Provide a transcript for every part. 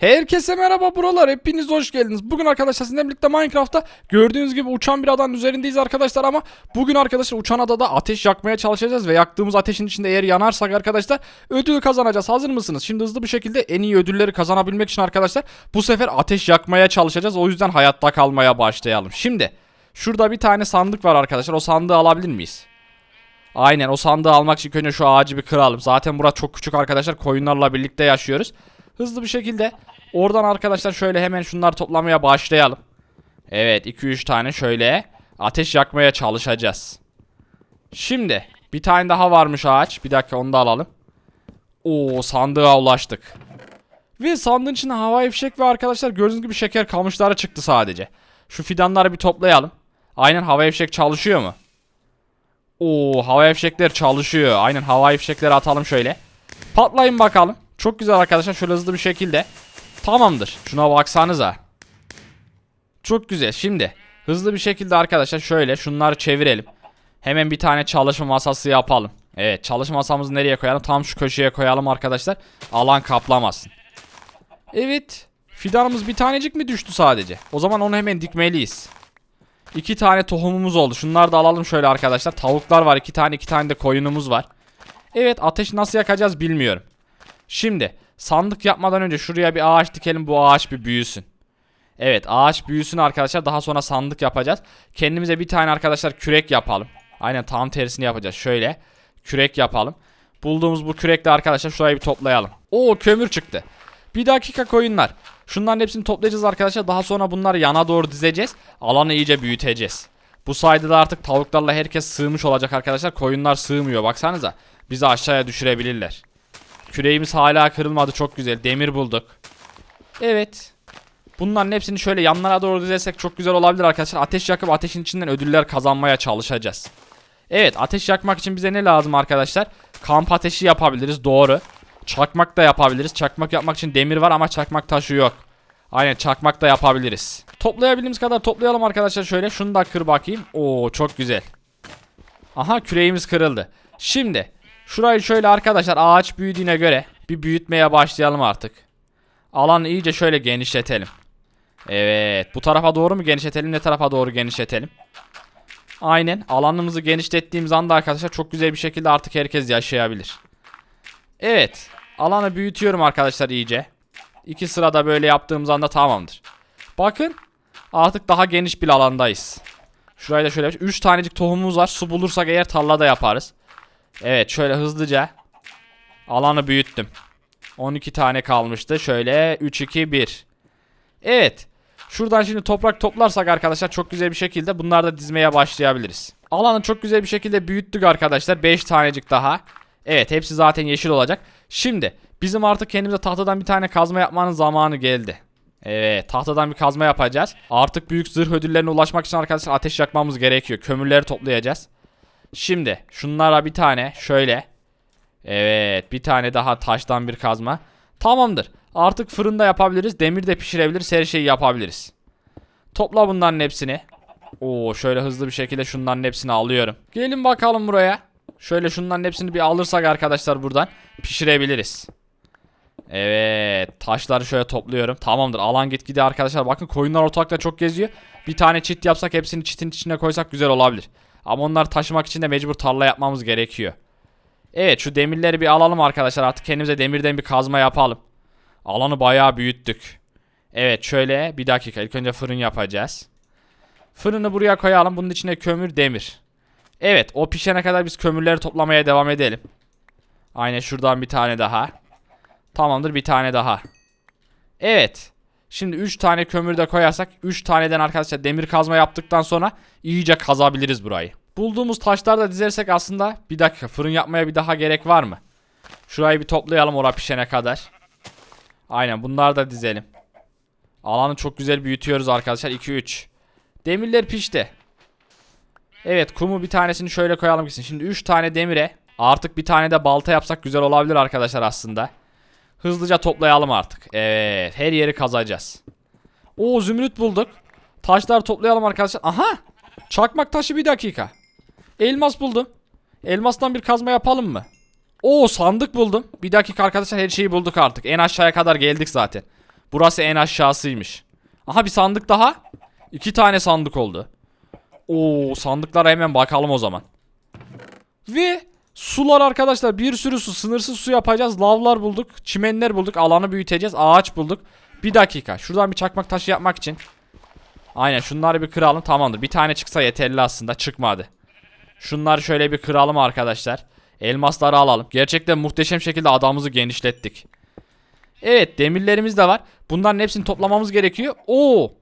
Herkese merhaba buralar hepiniz hoş geldiniz. Bugün arkadaşlar sizinle birlikte Minecraft'ta gördüğünüz gibi uçan bir adanın üzerindeyiz arkadaşlar ama bugün arkadaşlar uçan adada ateş yakmaya çalışacağız ve yaktığımız ateşin içinde eğer yanarsak arkadaşlar ödül kazanacağız. Hazır mısınız? Şimdi hızlı bir şekilde en iyi ödülleri kazanabilmek için arkadaşlar bu sefer ateş yakmaya çalışacağız. O yüzden hayatta kalmaya başlayalım. Şimdi şurada bir tane sandık var arkadaşlar. O sandığı alabilir miyiz? Aynen o sandığı almak için önce şu ağacı bir kıralım. Zaten burası çok küçük arkadaşlar. Koyunlarla birlikte yaşıyoruz. Hızlı bir şekilde oradan arkadaşlar şöyle hemen şunları toplamaya başlayalım. Evet 2-3 tane şöyle ateş yakmaya çalışacağız. Şimdi bir tane daha varmış ağaç. Bir dakika onu da alalım. Oo sandığa ulaştık. Ve sandığın içinde havai fişek ve arkadaşlar gördüğünüz gibi şeker kamışları çıktı sadece. Şu fidanları bir toplayalım. Aynen havai fişek çalışıyor mu? Oo havai fişekler çalışıyor. Aynen havai fişekleri atalım şöyle. Patlayın bakalım. Çok güzel arkadaşlar şöyle hızlı bir şekilde. Tamamdır. Şuna baksanıza. Çok güzel. Şimdi hızlı bir şekilde arkadaşlar şöyle şunları çevirelim. Hemen bir tane çalışma masası yapalım. Evet çalışma masamızı nereye koyalım? Tam şu köşeye koyalım arkadaşlar. Alan kaplamasın. Evet. Fidanımız bir tanecik mi düştü sadece? O zaman onu hemen dikmeliyiz. İki tane tohumumuz oldu. Şunları da alalım şöyle arkadaşlar. Tavuklar var. iki tane iki tane de koyunumuz var. Evet ateş nasıl yakacağız bilmiyorum. Şimdi sandık yapmadan önce şuraya bir ağaç dikelim. Bu ağaç bir büyüsün. Evet ağaç büyüsün arkadaşlar. Daha sonra sandık yapacağız. Kendimize bir tane arkadaşlar kürek yapalım. Aynen tam tersini yapacağız. Şöyle kürek yapalım. Bulduğumuz bu kürekle arkadaşlar şurayı bir toplayalım. Oo kömür çıktı. Bir dakika koyunlar. Şunların hepsini toplayacağız arkadaşlar. Daha sonra bunları yana doğru dizeceğiz. Alanı iyice büyüteceğiz. Bu sayede de artık tavuklarla herkes sığmış olacak arkadaşlar. Koyunlar sığmıyor baksanıza. Bizi aşağıya düşürebilirler. Küreğimiz hala kırılmadı çok güzel. Demir bulduk. Evet. Bunların hepsini şöyle yanlara doğru dizesek çok güzel olabilir arkadaşlar. Ateş yakıp ateşin içinden ödüller kazanmaya çalışacağız. Evet ateş yakmak için bize ne lazım arkadaşlar? Kamp ateşi yapabiliriz doğru. Çakmak da yapabiliriz. Çakmak yapmak için demir var ama çakmak taşı yok. Aynen çakmak da yapabiliriz. Toplayabildiğimiz kadar toplayalım arkadaşlar şöyle. Şunu da kır bakayım. Oo çok güzel. Aha küreğimiz kırıldı. Şimdi şurayı şöyle arkadaşlar ağaç büyüdüğüne göre bir büyütmeye başlayalım artık. Alanı iyice şöyle genişletelim. Evet bu tarafa doğru mu genişletelim ne tarafa doğru genişletelim. Aynen alanımızı genişlettiğimiz anda arkadaşlar çok güzel bir şekilde artık herkes yaşayabilir. Evet alanı büyütüyorum arkadaşlar iyice. İki sırada böyle yaptığımız anda tamamdır. Bakın artık daha geniş bir alandayız. Şurayı da şöyle 3 tanecik tohumumuz var. Su bulursak eğer tarlada yaparız. Evet şöyle hızlıca alanı büyüttüm. 12 tane kalmıştı. Şöyle 3 2 1. Evet. Şuradan şimdi toprak toplarsak arkadaşlar çok güzel bir şekilde bunları da dizmeye başlayabiliriz. Alanı çok güzel bir şekilde büyüttük arkadaşlar. 5 tanecik daha. Evet hepsi zaten yeşil olacak. Şimdi bizim artık kendimize tahtadan bir tane kazma yapmanın zamanı geldi. Evet tahtadan bir kazma yapacağız. Artık büyük zırh ödüllerine ulaşmak için arkadaşlar ateş yakmamız gerekiyor. Kömürleri toplayacağız. Şimdi şunlara bir tane şöyle. Evet bir tane daha taştan bir kazma. Tamamdır. Artık fırında yapabiliriz. Demir de pişirebiliriz. Her şeyi yapabiliriz. Topla bunların hepsini. Oo şöyle hızlı bir şekilde şunların hepsini alıyorum. Gelin bakalım buraya. Şöyle şunların hepsini bir alırsak arkadaşlar buradan pişirebiliriz. Evet taşları şöyle topluyorum. Tamamdır alan gitgide arkadaşlar bakın koyunlar ortalıkta çok geziyor. Bir tane çit yapsak hepsini çitin içine koysak güzel olabilir. Ama onları taşımak için de mecbur tarla yapmamız gerekiyor. Evet şu demirleri bir alalım arkadaşlar artık kendimize demirden bir kazma yapalım. Alanı bayağı büyüttük. Evet şöyle bir dakika ilk önce fırın yapacağız. Fırını buraya koyalım bunun içine kömür demir. Evet o pişene kadar biz kömürleri toplamaya devam edelim. Aynen şuradan bir tane daha. Tamamdır bir tane daha. Evet. Şimdi 3 tane kömür de koyarsak 3 taneden arkadaşlar demir kazma yaptıktan sonra iyice kazabiliriz burayı. Bulduğumuz taşları da dizersek aslında bir dakika fırın yapmaya bir daha gerek var mı? Şurayı bir toplayalım ora pişene kadar. Aynen bunları da dizelim. Alanı çok güzel büyütüyoruz arkadaşlar 2-3. Demirler pişti. Evet kumu bir tanesini şöyle koyalım gitsin. Şimdi 3 tane demire artık bir tane de balta yapsak güzel olabilir arkadaşlar aslında. Hızlıca toplayalım artık. Evet her yeri kazacağız. Oo zümrüt bulduk. Taşlar toplayalım arkadaşlar. Aha çakmak taşı bir dakika. Elmas buldum. Elmastan bir kazma yapalım mı? Oo sandık buldum. Bir dakika arkadaşlar her şeyi bulduk artık. En aşağıya kadar geldik zaten. Burası en aşağısıymış. Aha bir sandık daha. İki tane sandık oldu. Oo sandıklara hemen bakalım o zaman. Ve sular arkadaşlar bir sürü su sınırsız su yapacağız. Lavlar bulduk. Çimenler bulduk. Alanı büyüteceğiz. Ağaç bulduk. Bir dakika. Şuradan bir çakmak taşı yapmak için. Aynen şunları bir kıralım tamamdır. Bir tane çıksa yeterli aslında çıkmadı. Şunları şöyle bir kıralım arkadaşlar. Elmasları alalım. Gerçekten muhteşem şekilde adamımızı genişlettik. Evet demirlerimiz de var. Bunların hepsini toplamamız gerekiyor. Oo!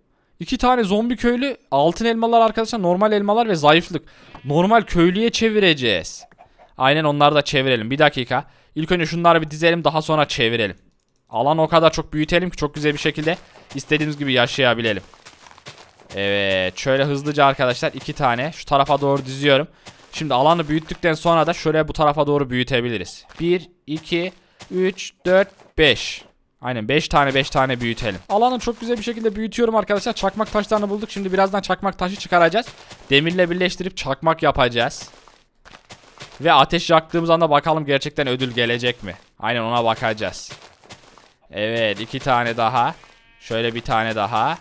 İki tane zombi köylü altın elmalar arkadaşlar normal elmalar ve zayıflık. Normal köylüye çevireceğiz. Aynen onları da çevirelim. Bir dakika. İlk önce şunları bir dizelim daha sonra çevirelim. Alanı o kadar çok büyütelim ki çok güzel bir şekilde istediğimiz gibi yaşayabilelim. Evet şöyle hızlıca arkadaşlar iki tane şu tarafa doğru diziyorum. Şimdi alanı büyüttükten sonra da şöyle bu tarafa doğru büyütebiliriz. 1, 2, 3, 4, 5. Aynen 5 tane 5 tane büyütelim. Alanı çok güzel bir şekilde büyütüyorum arkadaşlar. Çakmak taşlarını bulduk. Şimdi birazdan çakmak taşı çıkaracağız. Demirle birleştirip çakmak yapacağız. Ve ateş yaktığımız anda bakalım gerçekten ödül gelecek mi? Aynen ona bakacağız. Evet iki tane daha. Şöyle bir tane daha.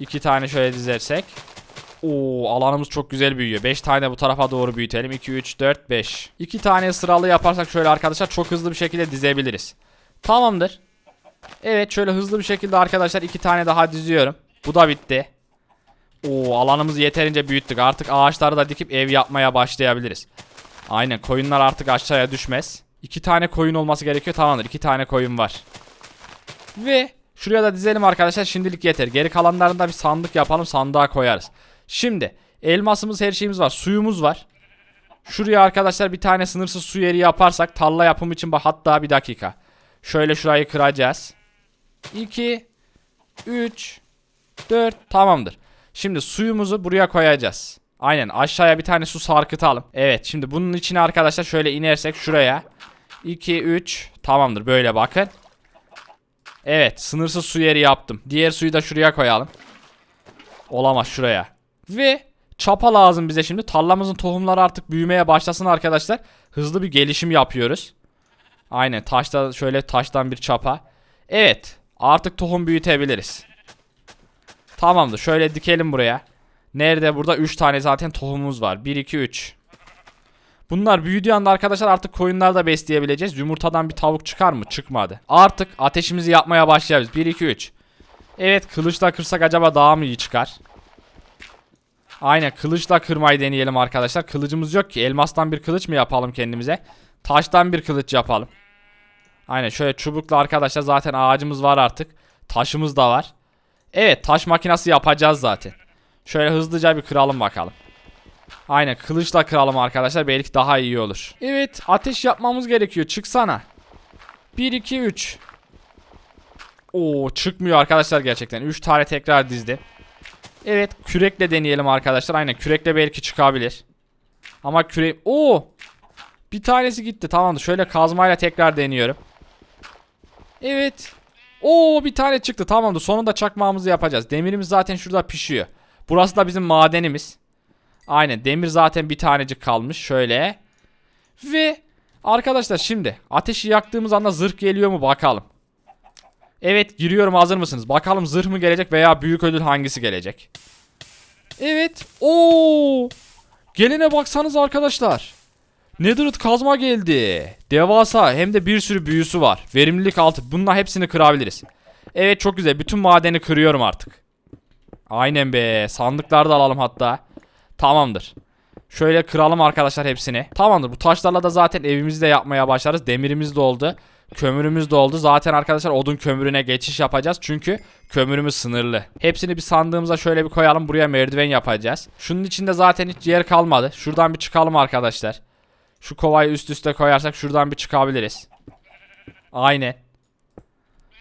İki tane şöyle dizersek. Oo alanımız çok güzel büyüyor. 5 tane bu tarafa doğru büyütelim. 2, 3, 4, 5. 2 tane sıralı yaparsak şöyle arkadaşlar çok hızlı bir şekilde dizebiliriz. Tamamdır. Evet şöyle hızlı bir şekilde arkadaşlar iki tane daha diziyorum. Bu da bitti. Oo alanımızı yeterince büyüttük. Artık ağaçları da dikip ev yapmaya başlayabiliriz. Aynen koyunlar artık aşağıya düşmez. İki tane koyun olması gerekiyor. Tamamdır iki tane koyun var. Ve şuraya da dizelim arkadaşlar. Şimdilik yeter. Geri kalanlarında bir sandık yapalım. Sandığa koyarız. Şimdi elmasımız her şeyimiz var. Suyumuz var. Şuraya arkadaşlar bir tane sınırsız su yeri yaparsak tarla yapımı için hatta bir dakika. Şöyle şurayı kıracağız. 2 3 4 tamamdır. Şimdi suyumuzu buraya koyacağız. Aynen aşağıya bir tane su sarkıtalım. Evet şimdi bunun içine arkadaşlar şöyle inersek şuraya. 2 3 tamamdır böyle bakın. Evet sınırsız su yeri yaptım. Diğer suyu da şuraya koyalım. Olamaz şuraya. Ve çapa lazım bize şimdi. Tarlamızın tohumları artık büyümeye başlasın arkadaşlar. Hızlı bir gelişim yapıyoruz. Aynen taşta şöyle taştan bir çapa. Evet artık tohum büyütebiliriz. Tamamdır şöyle dikelim buraya. Nerede burada 3 tane zaten tohumumuz var. 1 2 3. Bunlar büyüdüğü anda arkadaşlar artık koyunları da besleyebileceğiz. Yumurtadan bir tavuk çıkar mı? Çıkmadı. Artık ateşimizi yapmaya başlayabiliriz. 1 2 3. Evet kılıçla kırsak acaba daha mı iyi çıkar? Aynen kılıçla kırmayı deneyelim arkadaşlar. Kılıcımız yok ki. Elmastan bir kılıç mı yapalım kendimize? Taştan bir kılıç yapalım. Aynen şöyle çubukla arkadaşlar zaten ağacımız var artık. Taşımız da var. Evet taş makinesi yapacağız zaten. Şöyle hızlıca bir kıralım bakalım. Aynen kılıçla kıralım arkadaşlar belki daha iyi olur. Evet ateş yapmamız gerekiyor çıksana. 1 2 3. Oo çıkmıyor arkadaşlar gerçekten. 3 tane tekrar dizdi. Evet kürekle deneyelim arkadaşlar. Aynen kürekle belki çıkabilir. Ama kürek... Oo! Bir tanesi gitti tamamdır. Şöyle kazmayla tekrar deniyorum. Evet. Oo bir tane çıktı tamamdır. Sonunda çakmağımızı yapacağız. Demirimiz zaten şurada pişiyor. Burası da bizim madenimiz. Aynen demir zaten bir tanecik kalmış. Şöyle. Ve arkadaşlar şimdi ateşi yaktığımız anda zırh geliyor mu bakalım. Evet giriyorum hazır mısınız? Bakalım zırh mı gelecek veya büyük ödül hangisi gelecek? Evet. Oo! Gelene baksanız arkadaşlar. Netherite kazma geldi. Devasa hem de bir sürü büyüsü var. Verimlilik altı. Bununla hepsini kırabiliriz. Evet çok güzel. Bütün madeni kırıyorum artık. Aynen be. Sandıkları da alalım hatta. Tamamdır. Şöyle kıralım arkadaşlar hepsini. Tamamdır. Bu taşlarla da zaten evimizi de yapmaya başlarız. Demirimiz de oldu. Kömürümüz de oldu. Zaten arkadaşlar odun kömürüne geçiş yapacağız. Çünkü kömürümüz sınırlı. Hepsini bir sandığımıza şöyle bir koyalım. Buraya merdiven yapacağız. Şunun içinde zaten hiç yer kalmadı. Şuradan bir çıkalım arkadaşlar. Şu kovayı üst üste koyarsak şuradan bir çıkabiliriz. Aynen.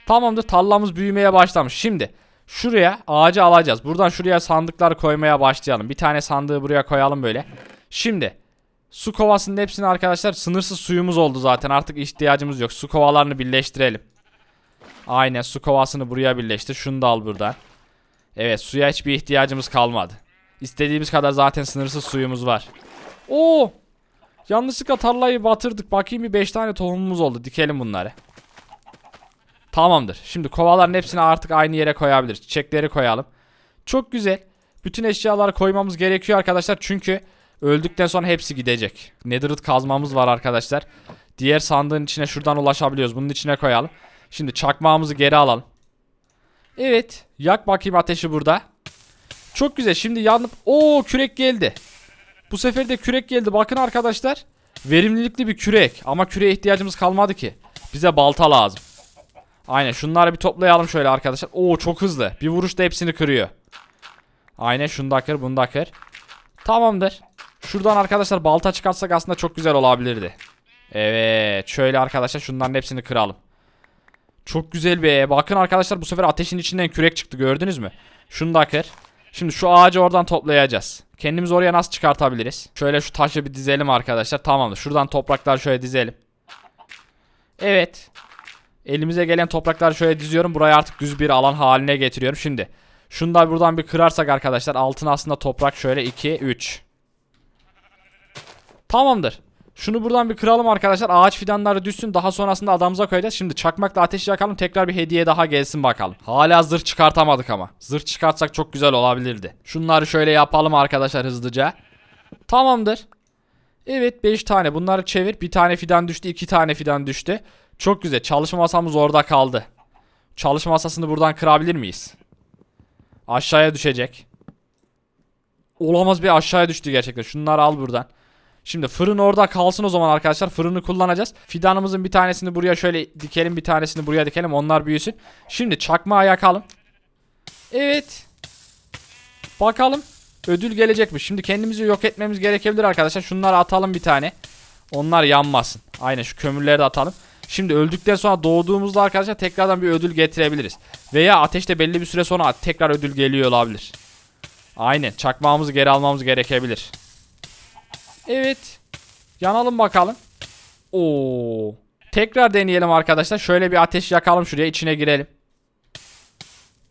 Tamamdır tarlamız büyümeye başlamış. Şimdi şuraya ağacı alacağız. Buradan şuraya sandıklar koymaya başlayalım. Bir tane sandığı buraya koyalım böyle. Şimdi su kovasının hepsini arkadaşlar sınırsız suyumuz oldu zaten. Artık ihtiyacımız yok. Su kovalarını birleştirelim. Aynen su kovasını buraya birleştir. Şunu da al buradan. Evet suya hiçbir ihtiyacımız kalmadı. İstediğimiz kadar zaten sınırsız suyumuz var. Oo! Yanlışlıkla tarlayı batırdık. Bakayım bir 5 tane tohumumuz oldu. Dikelim bunları. Tamamdır. Şimdi kovaların hepsini artık aynı yere koyabiliriz. Çiçekleri koyalım. Çok güzel. Bütün eşyaları koymamız gerekiyor arkadaşlar. Çünkü öldükten sonra hepsi gidecek. Netherite kazmamız var arkadaşlar. Diğer sandığın içine şuradan ulaşabiliyoruz. Bunun içine koyalım. Şimdi çakmağımızı geri alalım. Evet. Yak bakayım ateşi burada. Çok güzel. Şimdi yanıp... Oo kürek geldi. Bu sefer de kürek geldi. Bakın arkadaşlar. Verimlilikli bir kürek. Ama küreğe ihtiyacımız kalmadı ki. Bize balta lazım. Aynen şunları bir toplayalım şöyle arkadaşlar. Oo çok hızlı. Bir vuruşta hepsini kırıyor. Aynen şunu da kır bunu da kır. Tamamdır. Şuradan arkadaşlar balta çıkartsak aslında çok güzel olabilirdi. Evet şöyle arkadaşlar şunların hepsini kıralım. Çok güzel be. Bakın arkadaşlar bu sefer ateşin içinden kürek çıktı gördünüz mü? Şunu da kır. Şimdi şu ağacı oradan toplayacağız. Kendimizi oraya nasıl çıkartabiliriz? Şöyle şu taşı bir dizelim arkadaşlar. Tamamdır. Şuradan toprakları şöyle dizelim. Evet. Elimize gelen toprakları şöyle diziyorum. Burayı artık düz bir alan haline getiriyorum. Şimdi şunu da buradan bir kırarsak arkadaşlar altına aslında toprak şöyle 2 3. Tamamdır. Şunu buradan bir kıralım arkadaşlar. Ağaç fidanları düşsün. Daha sonrasında adamıza koyacağız. Şimdi çakmakla ateş yakalım. Tekrar bir hediye daha gelsin bakalım. Hala zırh çıkartamadık ama. Zırh çıkartsak çok güzel olabilirdi. Şunları şöyle yapalım arkadaşlar hızlıca. Tamamdır. Evet 5 tane. Bunları çevir. Bir tane fidan düştü. iki tane fidan düştü. Çok güzel. Çalışma masamız orada kaldı. Çalışma masasını buradan kırabilir miyiz? Aşağıya düşecek. Olamaz bir aşağıya düştü gerçekten. Şunları al buradan. Şimdi fırın orada kalsın o zaman arkadaşlar. Fırını kullanacağız. Fidanımızın bir tanesini buraya şöyle dikelim. Bir tanesini buraya dikelim. Onlar büyüsün. Şimdi çakmağı yakalım. Evet. Bakalım. Ödül gelecek mi? Şimdi kendimizi yok etmemiz gerekebilir arkadaşlar. Şunları atalım bir tane. Onlar yanmasın. Aynen şu kömürleri de atalım. Şimdi öldükten sonra doğduğumuzda arkadaşlar tekrardan bir ödül getirebiliriz. Veya ateşte belli bir süre sonra tekrar ödül geliyor olabilir. Aynen. Çakmağımızı geri almamız gerekebilir. Evet. Yanalım bakalım. Oo. Tekrar deneyelim arkadaşlar. Şöyle bir ateş yakalım şuraya içine girelim.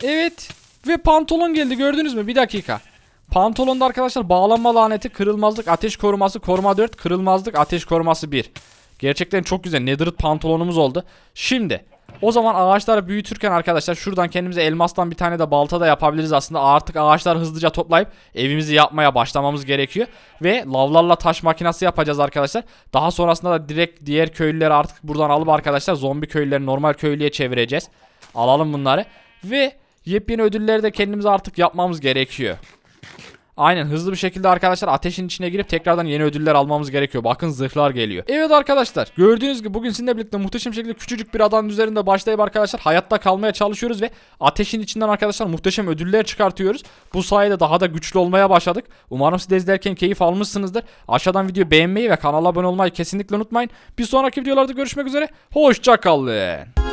Evet. Ve pantolon geldi gördünüz mü? Bir dakika. Pantolonda arkadaşlar bağlanma laneti, kırılmazlık, ateş koruması, koruma 4, kırılmazlık, ateş koruması 1. Gerçekten çok güzel. Netherite pantolonumuz oldu. Şimdi o zaman ağaçları büyütürken arkadaşlar şuradan kendimize elmastan bir tane de balta da yapabiliriz aslında. Artık ağaçları hızlıca toplayıp evimizi yapmaya başlamamız gerekiyor. Ve lavlarla taş makinesi yapacağız arkadaşlar. Daha sonrasında da direkt diğer köylüleri artık buradan alıp arkadaşlar zombi köylüleri normal köylüye çevireceğiz. Alalım bunları. Ve yepyeni ödülleri de kendimiz artık yapmamız gerekiyor. Aynen hızlı bir şekilde arkadaşlar ateşin içine girip tekrardan yeni ödüller almamız gerekiyor. Bakın zırhlar geliyor. Evet arkadaşlar gördüğünüz gibi bugün sizinle birlikte muhteşem şekilde küçücük bir adanın üzerinde başlayıp arkadaşlar hayatta kalmaya çalışıyoruz ve ateşin içinden arkadaşlar muhteşem ödüller çıkartıyoruz. Bu sayede daha da güçlü olmaya başladık. Umarım siz de izlerken keyif almışsınızdır. Aşağıdan videoyu beğenmeyi ve kanala abone olmayı kesinlikle unutmayın. Bir sonraki videolarda görüşmek üzere. Hoşçakalın.